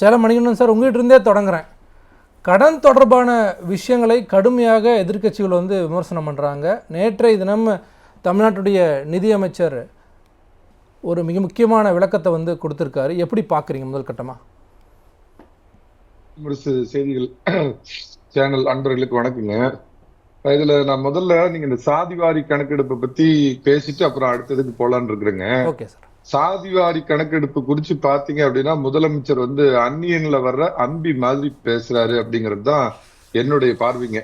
Salem Manikandan sir உங்ககிட்ட இருந்தே தொடங்குறேன். கடன் தொடர்பான விஷயங்களை கடுமையாக எதிர்க்கட்சிகள் வந்து விமர்சனம் பண்ணுறாங்க நேற்றைய தினம் தமிழ்நாட்டுடைய நிதியமைச்சர் ஒரு மிக முக்கியமான விளக்கத்தை வந்து கொடுத்துருக்காரு. எப்படி பார்க்குறீங்க முதல் கட்டமாக முரசு செய்திகள் சேனல் அன்பர்களுக்கு வணக்கங்க. இதுல நான் முதல்ல நீங்க இந்த சாதிவாரி கணக்கெடுப்பை பத்தி பேசிட்டு அப்புறம் அடுத்ததுக்கு போலான்னு இருக்கிறேங்க ஓகே சார். சாதிவாரி கணக்கெடுப்பு குறிச்சு பாத்தீங்க அப்படின்னா முதலமைச்சர் வந்து அந்நியன்ல வர்ற அம்பி மாதிரி பேசுறாரு அப்படிங்கிறது தான் என்னுடைய பார்வைங்க.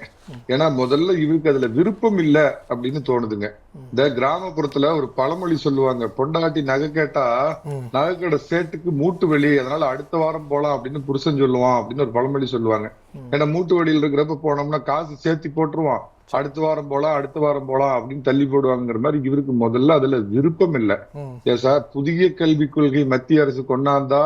ஏன்னா முதல்ல இவருக்கு அதுல விருப்பம் இல்ல அப்படின்னு தோணுதுங்க. இந்த கிராமப்புறத்துல ஒரு பழமொழி சொல்லுவாங்க பொண்டாட்டி நகை கேட்டா ம். நகைக்கடை சேட்டுக்கு மூட்டு வலி அதனால அடுத்த வாரம் போலாம் அப்படின்னு புருஷன் சொல்லுவான் அப்படின்னு ஒரு பழமொழி சொல்லுவாங்க. ஏன்னா மூட்டு வலியில் இருக்கிறப்ப போனோம்னா காசு சேர்த்து போட்டுருவான். அடுத்த வாரம் போலாம் அடுத்த வாரம் போலாம் அப்படின்னு தள்ளி போடுவாங்கிற மாதிரி இவருக்கு முதல்ல அதுல விருப்பம் இல்ல. சார் புதிய கல்விக் கொள்கை மத்திய அரசு கொண்டாந்தா.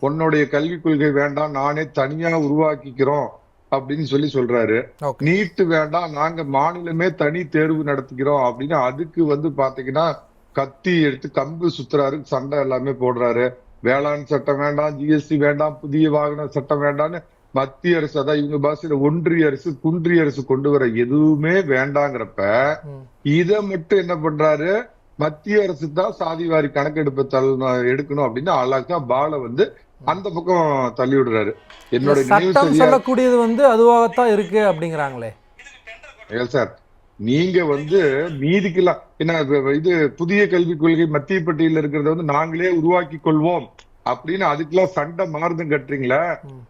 உன்னுடைய கல்விக் கொள்கை வேண்டாம் நானே தனியா உருவாக்கிக்கிறோம் அப்படின்னு சொல்லி சொல்றாரு. நீட்டு வேண்டாம் நாங்க மாநிலமே தனி தேர்வு நடத்திக்கிறோம் அப்படின்னு அதுக்கு வந்து பாத்தீங்கன்னா கத்தி எடுத்து கம்பு சுத்துறாரு சண்டை எல்லாமே போடுறாரு. வேளாண் சட்டம் வேண்டாம் ஜிஎஸ்டி வேண்டாம் புதிய வாகன சட்டம் வேண்டாம்னு மத்திய அரசு அதான் இவங்க பாஷையில ஒன்றிய அரசு குன்றிய அரசு கொண்டு வர எதுவுமே வேண்டாங்கிறப்ப இத மட்டும் என்ன பண்றாரு? மத்திய அரசு தான் சாதிவாரி கணக்கெடுப்பு தள் எடுக்கணும் அப்படின்னு அழகா பால வந்து அந்த பக்கம் தள்ளி விடுறாரு. என்னோட சட்டம் சொல்லக்கூடியது வந்து அதுவாகத்தான் இருக்கு அப்படிங்கிறாங்களே. சார் நீங்க வந்து மீதிக்கெல்லாம் என்ன இது புதிய கல்விக் கொள்கை மத்திய பட்டியலில் இருக்கிறத வந்து நாங்களே உருவாக்கி கொள்வோம். அப்படின்னு அதுக்கெல்லாம் சண்டை மாறுதும் கட்டுறீங்களா.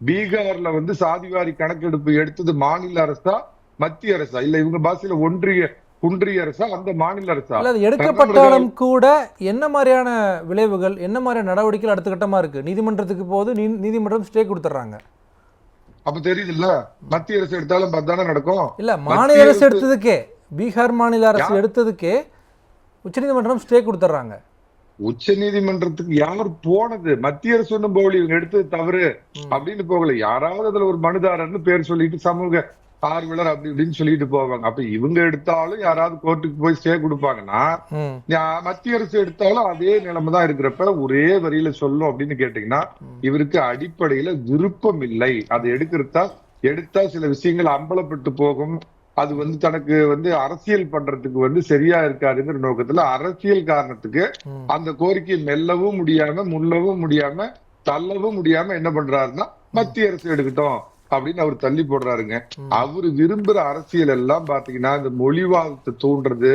பீகார்ல வந்து சாதிவாரி கணக்கெடுப்பு எடுத்தது மாநில அரசா மத்திய அரசா? இல்ல இவங்க பாஷையில ஒன்றிய குன்றிய அரசா அந்த மாநில அரசா? இல்ல அது எடுக்கப்பட்டாலும் கூட என்ன மாதிரியான விளைவுகள் என்ன மாதிரியான நடவடிக்கைகள் அடுத்த கட்டமா இருக்கு? நீதிமன்றத்துக்கு போது நீதிமன்றம் ஸ்டே கொடுத்துட்றாங்க. அப்ப தெரியுதுல்ல? மத்திய அரசு எடுத்தாலும் தானே நடக்கும்? இல்ல மாநில அரசு அரசு- எடுத்ததுக்கே பீகார் மாநில அரசு எடுத்ததுக்கே உச்சநீதிமன்றம் ஸ்டே கொடுத்துட்றாங்க. உச்ச நீதிமன்றத்துக்கு யார் போனது? மத்திய அரசு போகல இவங்க எடுத்தது தவறு. அப்படின்னு போகல. யாராவது அதுல ஒரு மனுதாரர்னு பேர் சொல்லிட்டு சமூக ஆர்வலர் அப்படி இப்படின்னு சொல்லிட்டு போவாங்க. அப்ப இவங்க எடுத்தாலும் யாராவது கோர்ட்டுக்கு போய் ஸ்டே கொடுப்பாங்கன்னா மத்திய அரசு எடுத்தாலும் அதே நிலைமை தான் இருக்கிறப்ப ஒரே வரியில சொல்லும் அப்படின்னு கேட்டீங்கன்னா இவருக்கு அடிப்படையில விருப்பம் இல்லை. அதை எடுக்கிறதா எடுத்தா சில விஷயங்கள் அம்பலப்பட்டு போகும். அது வந்து தனக்கு வந்து அரசியல் பண்றதுக்கு வந்து சரியா இருக்காதுங்கிற நோக்கத்துல அரசியல் காரணத்துக்கு. அந்த கோரிக்கையை மெல்லவும் முடியாம முள்ளவும் முடியாம தள்ளவும் முடியாம என்ன பண்றாருன்னா மத்திய அரசு எடுக்கட்டும் அப்படின்னு அவர் தள்ளி போடுறாருங்க. அவரு விரும்புற அரசியல் எல்லாம் பாத்தீங்கன்னா இந்த மொழிவாதத்தை தூண்டுறது.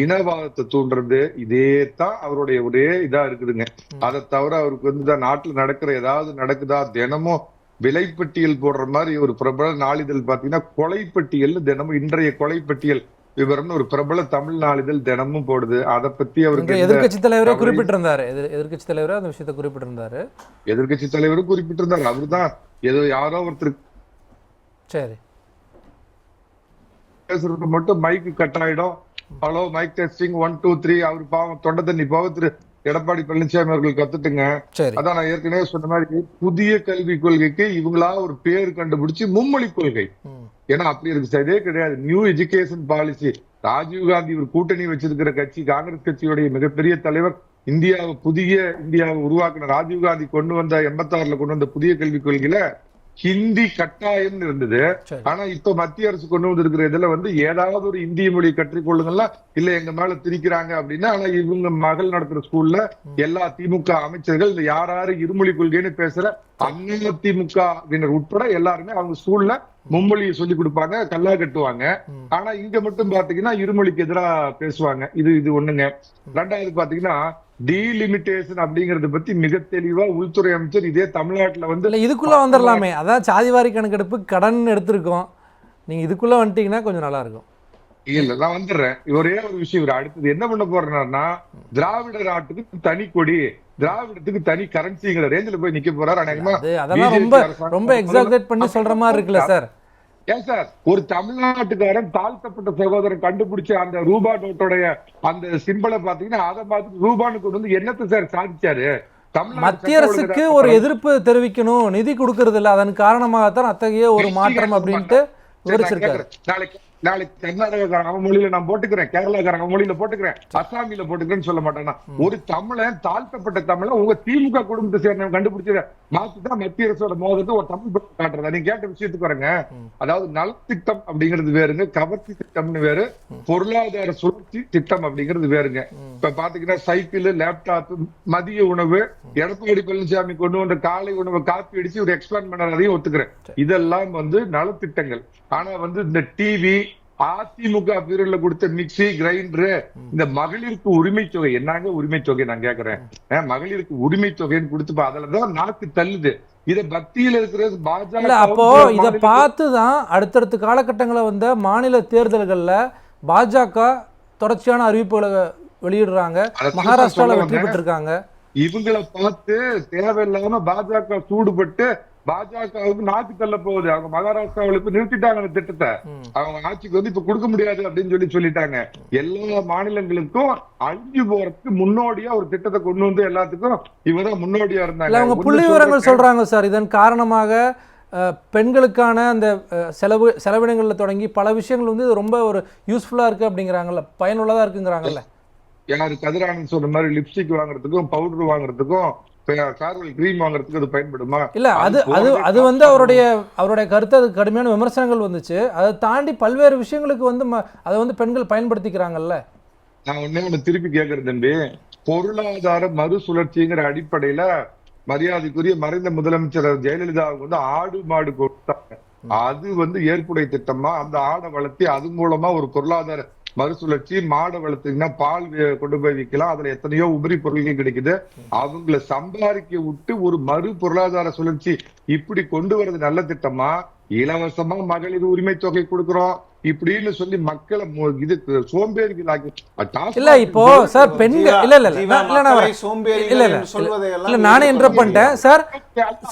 இனவாதத்தை தூண்டுறது இதே தான் அவருடைய ஒரே இதா இருக்குதுங்க. அதை தவிர அவருக்கு வந்து தான் நாட்டுல நடக்கிற ஏதாவது நடக்குதா தினமும் விலைப்பட்டியல் போடுற மாதிரி ஒரு பிரபல நாளிதழ் பாத்தீங்கன்னா கொலைப்பட்டியல் தினமும் இன்றைய கொலைப்பட்டியல் விவரம்னு ஒரு பிரபல தமிழ் நாளிதழ் தினமும் போடுது. அதை பத்தி எந்த எதிர்க்கட்சி தலைவரே குறிப்பிட்டிருந்தாரு. எதிர் எதிர்க்கட்சி தலைவரே அந்த விஷயத்தை குறிப்பிட்டிருந்தாரு. எதிர்க்கட்சி தலைவரும் குறிப்பிட்டிருந்தார். அவர்தான் ஏதோ யாரோ ஒருத்தர் சரி. பேசுறது மட்டும் மைக்கு கட் ஆயிடும். Hello mic testing one two three அவர் பாவம் தொண்டை தண்ணி போக திரு எடப்பாடி பழனிசாமி அவர்கள் கத்துட்டுங்க. அதான் நான் ஏற்கனவே சொன்ன மாதிரி புதிய கல்விக் கொள்கைக்கு இவங்களா ஒரு பேர் கண்டுபிடிச்சு மும்மொழி கொள்கை. ஏன்னா அப்படி இருக்கு சார். இதே கிடையாது. New education policy Rajiv Gandhi ஒரு கூட்டணி வச்சிருக்கிற கட்சி காங்கிரஸ் கட்சியுடைய மிகப்பெரிய தலைவர் இந்தியாவை புதிய இந்தியாவை உருவாக்கின ராஜீவ் காந்தி கொண்டு வந்த எண்பத்தாறுல கொண்டு வந்த புதிய கல்விக் கொள்கையில ஹிந்தி கட்டாயம்னு இருந்தது. ஆனா இப்ப மத்திய அரசு கொண்டு வந்திருக்கிற இதுல வந்து ஏதாவது ஒரு இந்திய மொழி கற்றுக்கொள்ளுங்களா? இல்ல எங்க மேல திணிக்கிறாங்க அப்படின்னா ஆனா இவங்க மகள் நடத்துற ஸ்கூல்ல எல்லா திமுக அமைச்சர்கள் யார் யாரு இருமொழி கொள்கைன்னு பேசுற அதிமுகவினர் உட்பட எல்லாருமே அவங்க ஸ்கூல்ல மும்மொழியை சொல்லி கொடுப்பாங்க கல்லா கட்டுவாங்க. ஆனா இங்க மட்டும் பாத்தீங்கன்னா இருமொழிக்கு எதிரா பேசுவாங்க. இது இது ஒண்ணுங்க. ரெண்டாவது பாத்தீங்கன்னா டீலிமிட்டேஷன் அப்படிங்கறத பத்தி மிக தெளிவா உள்துறை அமைச்சர் இதே தமிழ்நாட்டுல வந்து இல்ல இதுக்குள்ள வந்துடலாமே அதான் சாதிவாரி கணக்கெடுப்பு கடன் எடுத்திருக்கோம். நீங்க இதுக்குள்ள வந்துட்டீங்கன்னா கொஞ்சம் நல்லா இருக்கும். இல்ல நான் வந்துடுறேன். ஒரே ஒரு விஷயம் இவர் அடுத்தது என்ன பண்ண போறாருன்னா திராவிட நாட்டுக்கு தனி கொடி திராவிடத்துக்கு தனி கரன்சிங்கிற ரேஞ்சில போய் நிக்க போறாரு. அநேகமா அது அதெல்லாம் ரொம்ப ரொம்ப எக்ஸாக்ரேட் பண்ணி சொல்ற மாதிரி இருக்குல்ல சார். ஒரு தமிழ்நாட்டுக்காரன் தாழ்த்தப்பட்ட சகோதரன் கண்டுபிடிச்ச அந்த ரூபா நோட்டோடைய அந்த சிம்பலை பாத்தீங்கன்னா அதை பார்த்து ரூபான்னு கொண்டு வந்து என்னத்தை சார் சாதிச்சாரு? மத்திய அரசுக்கு ஒரு எதிர்ப்பு தெரிவிக்கணும். நிதி கொடுக்கறது இல்ல அதன் காரணமாகத்தான் அத்தகைய ஒரு மாற்றம் அப்படின்ட்டு சரி, விவரிச்சிருக்காரு. நாளைக்கு நாளைக்கு கர்நாடகக்காரன் அவன் மொழியில நான் போட்டுக்கிறேன். கேரளாக்காரன் அவன் மொழியில போட்டுக்கிறேன். அசாமியில போட்டுக்கிறேன்னு சொல்ல மாட்டானா ஒரு தமிழன் தாழ்த்தப்பட்ட தமிழன் உங்க திமுக குடும்பத்தை சேர்ந்தவன் கண்டுபிடிச்ச மாத்திதான் மத்திய அரசோட மோதத்தை ஒரு தமிழ் காட்டுறதா? நீங்க கேட்ட விஷயத்துக்கு வரங்க அதாவது நலத்திட்டம் அப்படிங்கிறது வேறுங்க கவர்ச்சி திட்டம்னு வேறு பொருளாதார சுழற்சி திட்டம் அப்படிங்கிறது வேறுங்க. இப்ப பாத்தீங்கன்னா சைக்கிள் லேப்டாப் மதிய உணவு எடப்பாடி பழனிசாமி கொண்டு வந்த காலை உணவை காப்பி அடிச்சு ஒரு எக்ஸ்பேண்ட் பண்ணறதையும் ஒத்துக்கிறேன். இதெல்லாம் வந்து நலத்திட்டங்கள். ஆனா வந்து இந்த டிவி அதிமுக பீரியட்ல கொடுத்த மிக்ஸி கிரைண்டரு இந்த மகளிருக்கு உரிமை தொகை. என்னங்க உரிமை தொகை நான் கேக்குறேன்? மகளிருக்கு உரிமை தொகைன்னு கொடுத்து அதுலதான் நாக்கு தள்ளுது. இத பக்தியில இருக்கிற பாஜக அப்போ இதை பார்த்து தான் அடுத்தடுத்த காலகட்டங்களில் வந்த மாநில தேர்தல்களில் பாஜக தொடர்ச்சியான அறிவிப்புகளை வெளியிடுறாங்க. மகாராஷ்டிரால வெற்றி. பெற்றிருக்காங்க. இவங்களை பார்த்து தேவையில்லாம பாஜக சூடுபட்டு பாஜகவுக்கு நாக்கு தள்ள போகுது. அவங்க மகாராஷ்டிராவில் இப்ப நிறுத்திட்டாங்க அந்த திட்டத்தை. அவங்க ஆட்சிக்கு வந்து இப்ப கொடுக்க முடியாது அப்படின்னு சொல்லி சொல்லிட்டாங்க. எல்லா மாநிலங்களுக்கும் அழிஞ்சு போறதுக்கு முன்னோடியா ஒரு திட்டத்தை கொண்டு வந்து எல்லாத்துக்கும் இவதான் முன்னோடியா இருந்தாங்க. அவங்க புள்ளி விவரங்கள். சொல்றாங்க சார். இதன் காரணமாக பெண்களுக்கான அந்த செலவு செலவினங்களில் தொடங்கி பல விஷயங்கள் வந்து இது ரொம்ப ஒரு யூஸ்ஃபுல்லா இருக்கு அப்படிங்கிறாங்கல்ல. பயனுள்ளதா இருக்குங்கிறாங்கல்ல. யாரு கதிரானந்த் சொன்ன மாதிரி லிப்ஸ்டிக் வாங்குறதுக்கும் பவுடர் வாங்குறதுக்கும் கார்வல் கிரீம் வாங்குறதுக்கு அது பயன்படுமா? இல்ல அது அது அது வந்து அவருடைய அவருடைய கருத்து அது கடுமையான விமர்சனங்கள் வந்துச்சு. அதை தாண்டி பல்வேறு விஷயங்களுக்கு வந்து அதை வந்து பெண்கள் பயன்படுத்திக்கிறாங்கல்ல. நான் ஒண்ணே ஒண்ணு திருப்பி கேக்குறேன் தம்பி. பொருளாதார மறுசுழற்சிங்கிற அடிப்படையில மரியாதைக்குரிய மறைந்த முதலமைச்சர் ஜெயலலிதாவுக்கு வந்து ஆடு மாடு கொடுத்தாங்க. அது வந்து ஏற்புடை திட்டமா? அந்த ஆடை வளர்த்தி அது மூலமா ஒரு பொருளாதார மறுசுழற்சி மாடை வளர்த்தீங்கன்னா பால் கொண்டு போய் விற்கலாம் அதுல எத்தனையோ உபரி பொருட்கள் கிடைக்குது. அவங்கள சம்பாதிக்க விட்டு ஒரு மறு பொருளாதார சுழற்சி இப்படி கொண்டு வர்றது நல்ல திட்டமா? இலவசமா மகளிர் உரிமை தொகை கொடுக்கிறோம். இப்படின்னு சொல்லி மக்களை இது சோம்பேறிகளாக்கி டாஸ்மாக் இல்ல இப்போ சார் பெண்கள் இல்ல இல்ல இல்ல இல்ல நான் இல்ல என்று நானே இன்டர் பண்ணிட்டேன். சார்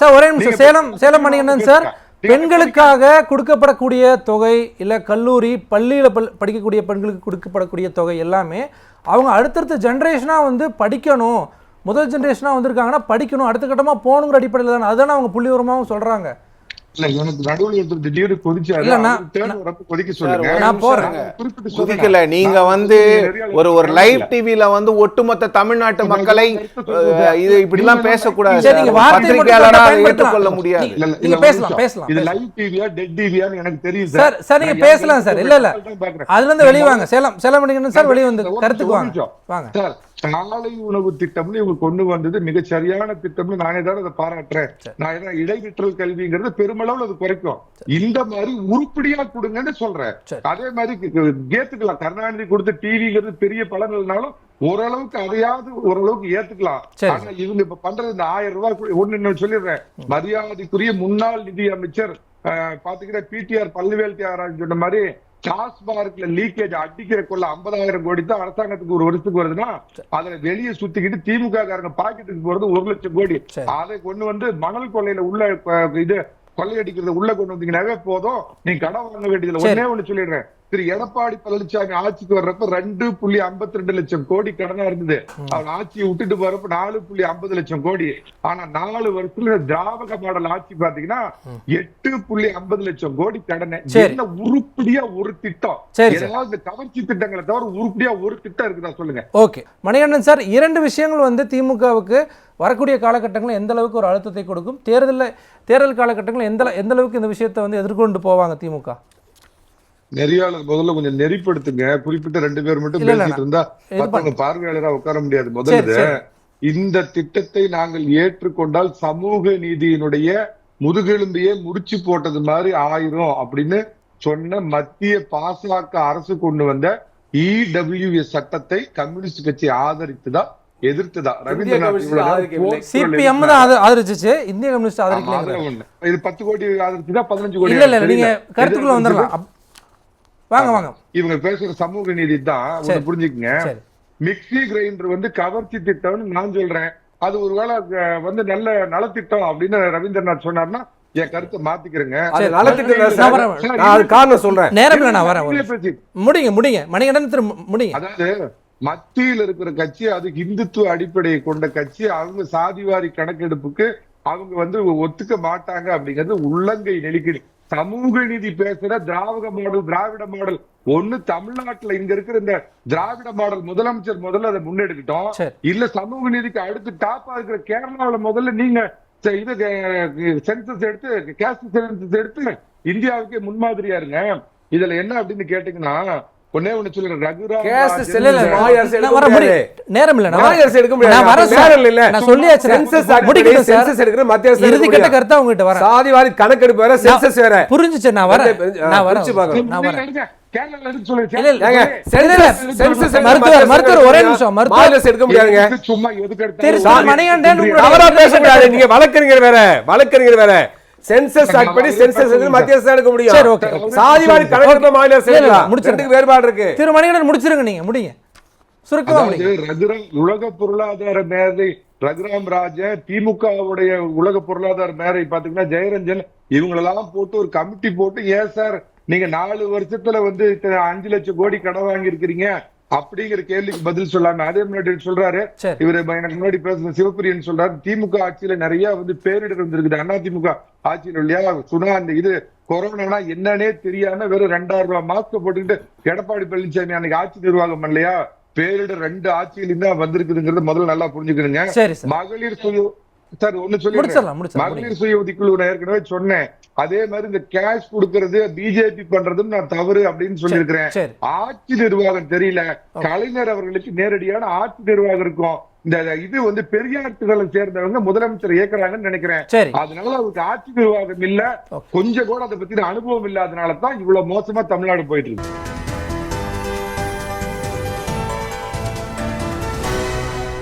சார் ஒரே நிமிஷம் சேலம் சேலம் மணிகண்டன் சார். பெண்களுக்காக கொடுக்கப்படக்கூடிய தொகை இல்ல கல்லூரி பள்ளியில பல்- படிக்கக்கூடிய பெண்களுக்கு கொடுக்கப்படக்கூடிய தொகை எல்லாமே அவங்க அடுத்தடுத்த ஜென்ரேஷனா வந்து படிக்கணும். முதல் ஜென்ரேஷனா வந்திருக்காங்கன்னா படிக்கணும். அடுத்த கட்டமா போகணுங்கிற அடிப்படையில் தானே. அதுதானே அவங்க புள்ளிவரமாகவும் சொல்றாங்க. இல்ல எனக்கு நடுவுல ஒருத்தர் திடீர்னு கொதிச்சாரு இல்ல, நான்- அவரு தேர்வு வரப்ப கொதிக்க சொல்லுங்க ஒரு நான் நிமிஷம் போறேன். இருங்க. குறிப்பிட்டு சொல்லுங்க. குதிக்கல நீங்க வந்து ஒரு ஒரு. லைவ் டிவில வந்து ஒட்டுமொத்த தமிழ்நாட்டு மக்களை இது இப்படி எல்லாம் பேசக்கூடாது சரி, நீங்க சார். வார்த்தை மட்டும் பத்திரிகையாளரா. ஏற்றுக்கொள்ள முடியாது நீங்க பேசலாம், நிமிஷம். பேசலாம், இது பேசலாம். லைவ் டிவியா டெட் டிவியான்னு எனக்கு தெரியும் சார், சார், நீங்க பேசலாம் சார். இல்ல, இல்ல. அதுல இருந்து வெளிய வாங்க சேலம் சேலம் சார் வெளியே வந்து கருத்துக்கு வாங்க. வாங்க சார் காலை உணவு திட்டம்னு இவங்க கொண்டு வந்தது மிக சரியான திட்டம்னு நானே தான் அதை பாராட்டுறேன். நான் ஏன்னா இடைநிற்றல் கல்விங்கிறது பெருமளவுல அது குறைக்கும். இந்த மாதிரி உருப்படியா கொடுங்கன்னு சொல்றேன். அதே மாதிரி ஏத்துக்கலாம். கருணாநிதி கொடுத்த டிவிங்கிறது பெரிய பலங்கள்னாலும் ஓரளவுக்கு அதையாவது ஓரளவுக்கு ஏத்துக்கலாம். ஆனா இவங்க இப்ப பண்றது இந்த ஆயிரம் ரூபாய் ஒண்ணு சொல்லிடுறேன். மரியாதைக்குரிய முன்னாள் நிதி அமைச்சர் பாத்தீங்கன்னா பிடிஆர் பல்லுவேல் தியாகராஜன் சொன்ன மாதிரி டாஸ்மார்க்ல லீக்கேஜ் அடிக்கிற கொள்ள ஐம்பதாயிரம் கோடி தான் அரசாங்கத்துக்கு ஒரு வருஷத்துக்கு வருதுன்னா அதுல வெளியே சுத்திக்கிட்டு திமுக காரங்க பாக்கெட்டுக்கு போறது ஒரு லட்சம் கோடி. அதை கொண்டு வந்து மணல் கொள்ளையில உள்ள இது கொள்ளையடிக்கிறது உள்ள கொண்டு வந்தீங்கன்னாவே போதும் நீ கடன் வாங்க வேண்டியதுல. ஒண்ணே ஒண்ணு சொல்லிடுறேன் திரு எடப்பாடி பழனிசாமி ஆட்சிக்கு வர்றப்ப ரெண்டு புள்ளி ஐம்பத்தி ரெண்டு லட்சம் கோடி கடனா இருந்தது. அவர் ஆட்சியை விட்டுட்டு போறப்ப நாலு புள்ளி ஐம்பது லட்சம் கோடி. ஆனா நாலு வருஷத்துல திராவிட மாடல் ஆட்சி பாத்தீங்கன்னா எட்டு புள்ளி ஐம்பது லட்சம் கோடி கடனை. என்ன உருப்படியா ஒரு திட்டம். ஏதாவது இந்த கவர்ச்சி திட்டங்களை தவிர உருப்படியா ஒரு திட்டம் இருக்குதா சொல்லுங்க. ஓகே. மணிகண்டன் சார் இரண்டு விஷயங்கள் வந்து திமுகவுக்கு வரக்கூடிய காலகட்டங்களில் எந்த அளவுக்கு ஒரு அழுத்தத்தை கொடுக்கும்? தேர்தலில் தேர்தல் காலகட்டங்களில் எந்த எந்த அளவுக்கு இந்த விஷயத்தை வந்து எதிர்கொண்டு போவாங்க திமுக? நெறியாளர் முதல்ல கொஞ்சம் நெறிப்படுத்துங்க குறிப்பிட்ட ரெண்டு பேர் மட்டும் பேசிட்டு இருந்தா மத்தவங்க பார்வையாளரா உட்கார முடியாது முதல்ல இந்த திட்டத்தை நாங்கள் ஏற்றுக்கொண்டால் சமூக நீதியினுடைய முதுகெலும்பையே முறிச்சு போட்டது மாதிரி ஆயிரும் அப்படின்னு சொன்ன மத்திய பாசக அரசு கொண்டு வந்த இடபிள்யூஎஸ் சட்டத்தை கம்யூனிஸ்ட் கட்சி ஆதரித்துதான் எதிர்த்துதான் ரவீந்திரநாத் சிபிஎம். தான் ஆதரிச்சிச்சு இந்திய கம்யூனிஸ்ட். இது பத்து கோடி ஆதரிச்சுதான் பதினஞ்சு கோடி இல்ல இல்ல ஆதரிச்சு. நீங்க தெரியல. கருத்துக்குள்ள வந்துடலாம் வாங்க வாங்க. இவங்க பேசுற சமூக நீதி தான். புரிஞ்சுக்கங்க. மிக்ஸி கிரைண்டர் வந்து கவர்ச்சி திட்டம்னு நான் சொல்றேன். அது ஒருவேளை வந்து நல்ல நலத்திட்டம் அப்படின்னு ரவீந்திரநாத் சொன்னார்னா என் கருத்தை மாத்திக்கிறேங்க. அது காரணம் சொல்றேன். நேரம் நான் வரேன். முடிங்க முடிங்க. மணிகண்டன் திரு முடிங்க. அதாவது மத்தியில் இருக்கிற கட்சி அது இந்துத்துவ அடிப்படையை கொண்ட கட்சி அவங்க சாதிவாரி கணக்கெடுப்புக்கு அவங்க வந்து ஒத்துக்க மாட்டாங்க அப்படிங்கிறது உள்ளங்கை நெருக்கடி சமூக நீதி பேசுற திராவிட மாடல் திராவிட மாடல். ஒண்ணு தமிழ்நாட்டுல இங்க இருக்கிற இந்த திராவிட மாடல் முதலமைச்சர் முதல்ல அதை முன்னெடுக்கட்டும். இல்ல சமூக நீதிக்கு அடுத்து டாப்பா இருக்கிற கேரளாவுல முதல்ல நீங்க இது சென்சஸ் எடுத்து கேஸ்ட் சென்சஸ் எடுத்து இந்தியாவுக்கே முன்மாதிரியா இருங்க. இதுல என்ன அப்படின்னு கேட்டீங்கன்னா ஒன்னே ஒண்ணு சொல்லுங்க ரகுராம் இல்ல, இல்ல, அரசு எடுக்க நான் வர முடியாது. நேரம் இல்ல அரசு எடுக்க முடியாது. நான் சார். நேரம் இல்ல. நான் சொல்லியாச்சு Act முடிக்கணும் census எடுக்கிற மத்திய அரசு இறுதி கட்ட. கருத்தா உங்ககிட்ட வரேன். சாதிவாரி கணக்கெடுப்பு வேற சென்சஸ் வேற. புரிஞ்சுச்சு நான் வரேன். வரேன். வரேன். வாரி வழக்கறிஞர் வேற வழக்கறிஞர் வேற. சென்சஸ் ஆக்ட் படி சென்சஸ் வந்து மத்திய அரசு எடுக்க முடியும். சரி, okay. சாதிவாரி கணக்கெடுப்பு மாநில அரசு. ரெண்டுக்கு வேறுபாடு இருக்கு? திரு மணிகண்டன் முடிச்சிருங்க நீங்க முடிங்க. சுருக்கமா முடிங்க. உலக பொருளாதார மேதை ரகுராம் ராஜன் திமுகவுடைய உலக பொருளாதார மேதை பாத்தீங்கன்னா ஜெயரஞ்சன் இவங்களெல்லாம் போட்டு ஒரு கமிட்டி போட்டு ஏன் சார் நீங்க நாலு வருஷத்துல வந்து அஞ்சு லட்சம் கோடி கடன் வாங்கி இருக்கிறீங்க அப்படிங்கிற கேள்விக்கு பதில் சொல்லாம அதே முன்னாடி சொல்றாரு. இவரு எனக்கு முன்னாடி பேசுன சிவபிரியன் சொல்றாரு. திமுக ஆட்சியில நிறைய வந்து பேரிடர் வந்திருக்குது. அண்ணா திமுக ஆட்சியில இல்லையா? சுனா அந்த இது கொரோனா என்னன்னே தெரியாம வெறும் ரெண்டாயிரம் ரூபாய் மாஸ்க் போட்டுக்கிட்டு எடப்பாடி பழனிசாமி அன்னைக்கு ஆட்சி நிர்வாகம் பண்ணலையா? பேரிடர் ரெண்டு ஆட்சியிலும் தான் வந்திருக்குதுங்கிறத முதல்ல நல்லா புரிஞ்சுக்கணுங்க. மகளிர் சுய சார் ஒண்ணு சொல்லி மகளிர் சுய உதவிக்குழு நான் ஏற்கனவே சொன்னேன். அதே மாதிரி இந்த கேஷ் கொடுக்கறது பிஜேபி பண்றதும் நான் தவறு அப்படின்னு சொல்லியிருக்கிறேன். ஆட்சி நிர்வாகம் தெரியல. கலைஞர் அவர்களுக்கு நேரடியான ஆட்சி நிர்வாகம் இருக்கும். இந்த இது வந்து பெரியார் திகளை சேர்ந்தவங்க முதலமைச்சர் இயக்குறாங்கன்னு நினைக்கிறேன். அதனால அவருக்கு ஆட்சி நிர்வாகம் இல்ல. கொஞ்சம் கூட அதை பத்தின அனுபவம் இல்லாதனால தான் இவ்வளவு மோசமா தமிழ்நாடு போயிட்டு இருக்கு.